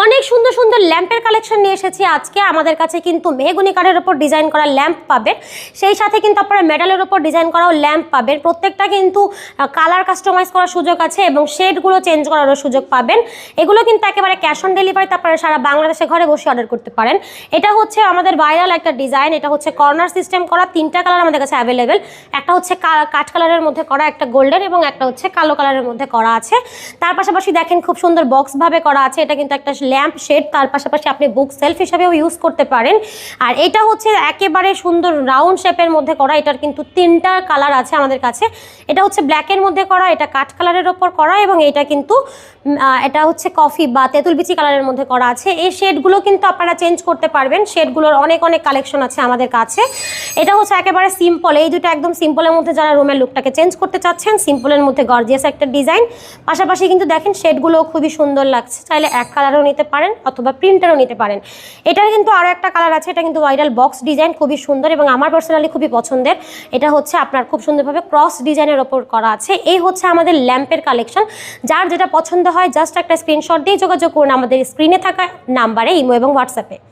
অনেক সুন্দর সুন্দর ল্যাম্পের কালেকশন নিয়ে এসেছি আজকে। আমাদের কাছে কিন্তু মেহগুনি কাঠের ওপর ডিজাইন করা ল্যাম্প পাবেন। সেই সাথে কিন্তু আপনারা মেটালের ওপর ডিজাইন করাও ল্যাম্প পাবেন। প্রত্যেকটা কিন্তু কালার কাস্টমাইজ করার সুযোগ আছে এবং শেডগুলো চেঞ্জ করারও সুযোগ পাবেন। এগুলো কিন্তু একেবারে ক্যাশ অন ডেলিভারিতে আপনারা সারা বাংলাদেশে ঘরে বসে অর্ডার করতে পারেন। এটা হচ্ছে আমাদের ভাইরাল একটা ডিজাইন। এটা হচ্ছে কর্নার সিস্টেম করা। তিনটা কালার আমাদের কাছে অ্যাভেলেবেল। একটা হচ্ছে কাঠ কালারের মধ্যে করা, একটা গোল্ডেন এবং একটা হচ্ছে কালো কালারের মধ্যে করা আছে। তার পাশাপাশি দেখেন খুব সুন্দর বক্সভাবে করা আছে। এটা কিন্তু একটা ল্যাম্প শেড, তার পাশাপাশি আপনি বুক সেলফ হিসাবেও ইউজ করতে পারেন। আর এটা হচ্ছে একেবারে সুন্দর রাউন্ড শেপের মধ্যে করা। এটার কিন্তু তিনটা কালার আছে আমাদের কাছে। এটা হচ্ছে ব্ল্যাকের মধ্যে করা, এটা কাঠ কালারের ওপর করা এবং এটা কিন্তু এটা হচ্ছে কফি বা তেঁতুল বিচি কালারের মধ্যে করা আছে। এই শেডগুলো কিন্তু আপনারা চেঞ্জ করতে পারবেন। শেডগুলোর অনেক অনেক কালেকশন আছে আমাদের কাছে। এটা হচ্ছে একেবারে সিম্পল এই দুটো একদম সিম্পলের মধ্যে যারা রুমের লুকটাকে চেঞ্জ করতে চাচ্ছেন সিম্পলের মধ্যে গর্জিয়াস একটা ডিজাইন পাশাপাশি কিন্তু দেখেন শেডগুলো খুবই সুন্দর লাগছে। চাইলে এক কালারও নিতে পারেন অথবা প্রিন্টারও নিতে পারেন। এটার কিন্তু আরও একটা কালার আছে, এটা কিন্তু ভাইরাল বক্স ডিজাইন খুবই সুন্দর এবং আমার পার্সোনালি খুবই পছন্দের। এটা হচ্ছে আপনার খুব সুন্দরভাবে ক্রস ডিজাইনের ওপর করা আছে। এই হচ্ছে আমাদের ল্যাম্পের কালেকশন যার যেটা পছন্দ হয় জাস্ট একটা স্ক্রিনশট দিয়ে যোগাযোগ করুন আমাদের স্ক্রিনে থাকা নাম্বারে ইমো এবং হোয়াটসঅ্যাপে